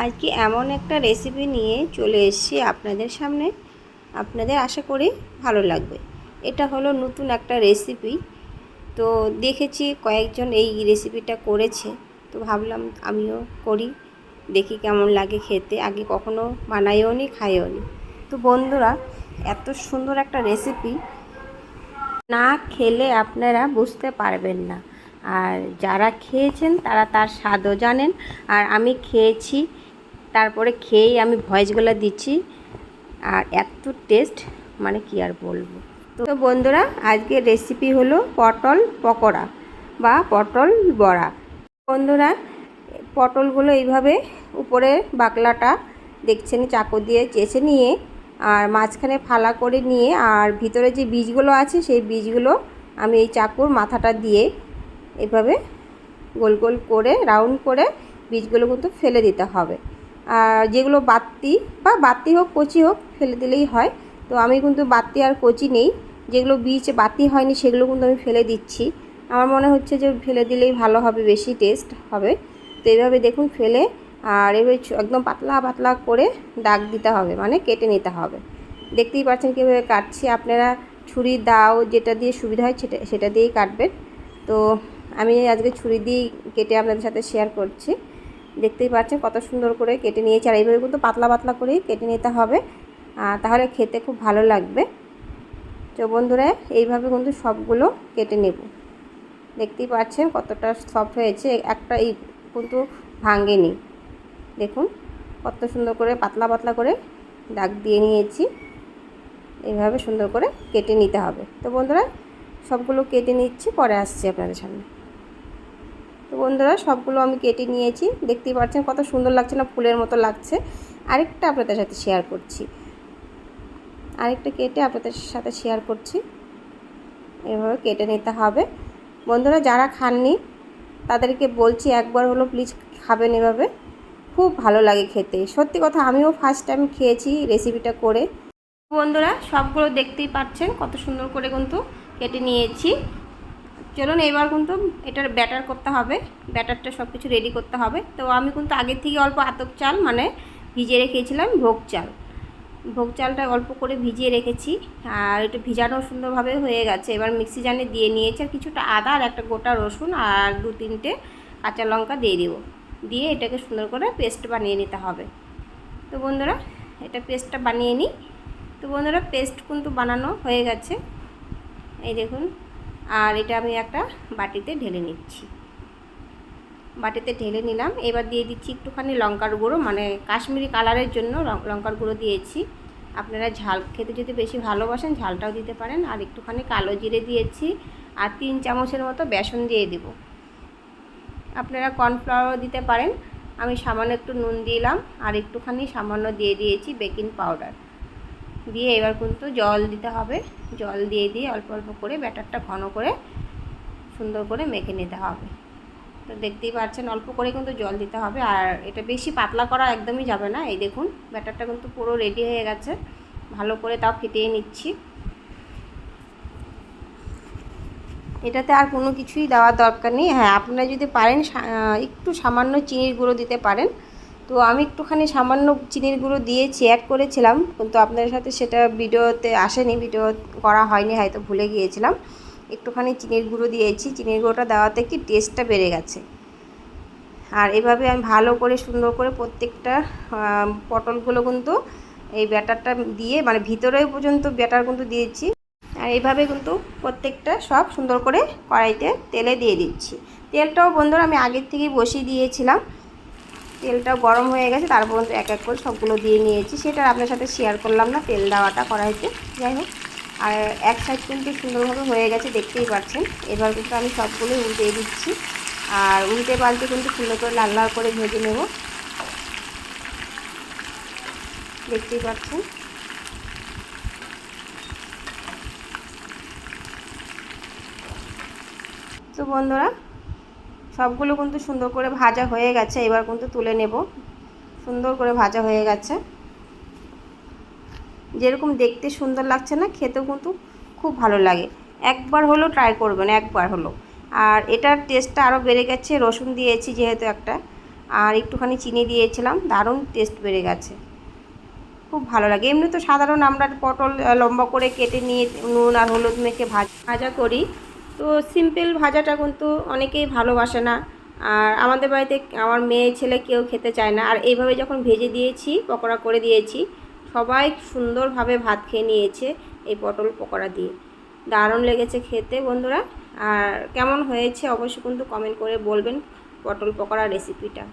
আজকে এমন একটা রেসিপি নিয়ে চলে এসেছি আপনাদের সামনে। আপনাদের আশা করি ভালো লাগবে। এটা হলো নতুন একটা রেসিপি তো দেখেছি কয়েকজন এই রেসিপিটা করেছে। তো ভাবলাম আমিও করি, দেখি কেমন লাগে খেতে। আগে কখনো বানাইও নি, খাইও নি। তো বন্ধুরা, এত সুন্দর একটা রেসিপি না খেলে আপনারা বুঝতে পারবেন না। আর যারা খেয়েছেন তারা তার স্বাদও জানেন। আর আমি খেয়েছি, তারপরে খেয়েই আমি ভয়েসগুলো দিচ্ছি। আর এত টেস্ট মানে কি আর বলব? তো বন্ধুরা আজকে রেসিপি হলো পটল পকোড়া বা পটল বড়া। বন্ধুরা, পটলগুলো এইভাবে উপরে বাকলাটা দেখছেন, চাকু দিয়ে চেঁচে নিয়ে আর মাঝখানে ফালা করে নিয়ে আর ভিতরে যে বীজগুলো আছে, সেই বীজগুলো আমি এই চাকুর মাথাটা দিয়ে এভাবে গোল গোল করে রাউন্ড করে বীজগুলো কিন্তু ফেলে দিতে হবে। আর যেগুলো বাত্তি বা বাত্তি হোক, কচি হোক, ফেলে দিলেই হয়। তো আমি কিন্তু বাত্তি আর কচি নেই। যেগুলো বীজ বাতি হয়নি, সেগুলো কিন্তু আমি ফেলে দিচ্ছি। আমার মনে হচ্ছে যে ফেলে দিলেই ভালো হবে, বেশি টেস্ট হবে। তো এইভাবে দেখুন ফেলে, আর এভাবে একদম পাতলা পাতলা করে দাগ দিতে হবে মানে কেটে নিতে হবে। দেখতেই পাচ্ছেন কীভাবে কাটছি। আপনারা ছুরি, দাও যেটা দিয়ে সুবিধা হয়, সেটা সেটা দিয়েই কাটবেন। তো আমি আজকে ছুরি দিয়ে কেটে আপনাদের সাথে শেয়ার করছি। দেখতেই পাচ্ছেন কত সুন্দর করে কেটে নিয়েছি। আর এইভাবে কিন্তু পাতলা পাতলা করেই কেটে নিতে হবে। তাহলে খেতে খুব ভালো লাগবে। তো বন্ধুরা, এইভাবে কিন্তু সবগুলো কেটে নেব। দেখতেই পাচ্ছেন কতটা সফট হয়েছে। একটা এই কিন্তু ভাঙেনি। দেখুন, কত সুন্দর করে পাতলা পাতলা করে দাগ দিয়ে নিয়েছি। এইভাবে সুন্দর করে কেটে নিতে হবে। তো বন্ধুরা, সবগুলো কেটে নিচ্ছি, পরে আসছি আপনাদের সামনে। তো বন্ধুরা, সবগুলো আমি কেটে নিয়েছি। দেখতেই পাচ্ছেন কত সুন্দর লাগছে না, ফুলের মতো লাগছে। আরেকটা আপনাদের সাথে শেয়ার করছি। আরেকটা কেটে আপনাদের সাথে শেয়ার করছি। এভাবে কেটে নিতে হবে। বন্ধুরা, যারা খাননি, তাদেরকে বলছি একবার হলো প্লিজ খাবেন এভাবে। খুব ভালো লাগে খেতে। সত্যি কথা, আমিও ফার্স্ট টাইম খেয়েছি রেসিপিটা করে। বন্ধুরা, সবগুলো দেখতেই পাচ্ছেন কত সুন্দর করে কিন্তু কেটে নিয়েছি। চলুন এবার কিন্তু এটার ব্যাটার করতে হবে। ব্যাটারটা সব কিছু রেডি করতে হবে। তো আমি কিন্তু আগের থেকে অল্প আতক চাল মানে ভিজিয়ে রেখেছিলাম ভোগ চাল। ভোগ চালটা অল্প করে ভিজিয়ে রেখেছি। আর একটু ভিজানো সুন্দরভাবে হয়ে গেছে। এবার মিক্সি জানে দিয়ে নিয়েছি আর কিছুটা আদা আর একটা গোটা রসুন আর দু তিনটে কাঁচা লঙ্কা দিয়ে দেবো। দিয়ে এটাকে সুন্দর করে পেস্ট বানিয়ে নিতে হবে। তো বন্ধুরা, এটা পেস্টটা বানিয়ে নিই। তো বন্ধুরা পেস্ট কিন্তু বানানো হয়ে গেছে। এই দেখুন। আর এটা আমি একটা বাটিতে ঢেলে নিচ্ছি। বাটিতে ঢেলে নিলাম। এবার দিয়ে দিচ্ছি একটুখানি লঙ্কার গুঁড়ো। মানে কাশ্মীরি কালারের জন্য লঙ্কার গুঁড়ো দিয়েছি। আপনারা ঝাল খেতে যদি বেশি ভালোবাসেন, ঝালটাও দিতে পারেন। আর একটুখানি কালো জিরে দিয়েছি। আর তিন চামচের মতো বেসন দিয়ে দেব। আপনারা কর্নফ্লাওয়ারও দিতে পারেন। আমি সামান্য একটু নুন দিলাম। আর একটুখানি সামান্য দিয়ে দিয়েছি বেকিং পাউডার। দিয়ে এবার কিন্তু জল দিতে হবে। জল দিয়ে দিয়ে অল্প অল্প করে ব্যাটারটা ঘন করে সুন্দর করে মেখে নিতে হবে। তো দেখতেই পাচ্ছেন অল্প করে কিন্তু জল দিতে হবে। আর এটা বেশি পাতলা করা একদমই যাবে না। এই দেখুন, ব্যাটারটা কিন্তু পুরো রেডি হয়ে গেছে। ভালো করে তাও ফিটিয়ে নিচ্ছি। এটাতে আর কোনো কিছুই দেওয়ার দরকার নেই। হ্যাঁ আপনারা যদি পারেন একটু সামান্য চিনির গুঁড়ো দিতে পারেন। তো আমি একটুখানি সামান্য চিনির গুঁড়ো দিয়েছি অ্যাড করেছিলাম। কিন্তু আপনাদের সাথে সেটা ভিডিওতে আসেনি, ভিডিও করা হয়নি, হয়তো ভুলে গিয়েছিলাম। একটুখানি চিনির গুঁড়ো দিয়েছি, চিনির গুঁড়োটা দেওয়াতে কি টেস্টটা বেড়ে গেছে। আর এভাবে আমি ভালো করে, সুন্দর করে প্রত্যেকটা পটলগুলো কিন্তু এই ব্যাটারটা দিয়ে মানে ভিতরে পর্যন্ত ব্যাটার কিন্তু দিয়েছি। আর এইভাবে কিন্তু প্রত্যেকটা সব সুন্দর করে কড়াইতে তেলে দিয়ে দিচ্ছি। তেলটাও বন্ধুরা আমি আগের থেকেই বসিয়ে দিয়েছিলাম। তেলটাও গরম হয়ে গেছে, তারপর এক এক করে সবগুলো দিয়ে নিয়েছি। সেটা আপনার সাথে শেয়ার করলাম না, তেল দেওয়াটা কড়াইতে যাই হোক, আর এক সাইড কিন্তু সুন্দরভাবে হয়ে গেছে, দেখতেই পাচ্ছেন। এবার কিন্তু আমি সবগুলোই উল্টে দিচ্ছি। আর উল্টে পাল্টে কিন্তু সুন্দর করে লাল লাল করে ভেজে নেব। দেখতেই পাচ্ছেন। তো বন্ধুরা সবগুলো কিন্তু সুন্দর করে ভাজা হয়ে গেছে, এবার কিন্তু তুলে নেব। সুন্দর করে ভাজা হয়ে গেছে। যেরকম দেখতে সুন্দর লাগছে না, খেতেও কিন্তু খুব ভালো লাগে। একবার হলো ট্রাই করবেন, একবার হলো আর এটার টেস্টটা আরও বেড়ে গেছে, রসুন দিয়েছি যেহেতু একটা, আর একটুখানি চিনি দিয়েছিলাম, দারুণ টেস্ট বেড়ে গেছে। খুব ভালো লাগে। এমনি তো সাধারণ আমরা পটল লম্বা করে কেটে নিয়ে নুন আর হলুদ মেখে ভাজা ভাজা করি। তো সিম্পল ভাজাটা কিন্তু অনেকেই ভালোবাসে না। আর আমাদের বাড়িতে আমার মেয়ে, ছেলে কেউ খেতে চায় না। আর এইভাবে যখন ভেজে দিয়েছি, পকোড়া করে দিয়েছি, সবাই সুন্দরভাবে ভাত খেয়ে নিয়েছে এই পটল পকোড়া দিয়ে। দারুণ লেগেছে খেতে বন্ধুরা। আর কেমন হয়েছে অবশ্যই কিন্তু কমেন্ট করে বলবেন পটল পকোড়া রেসিপিটা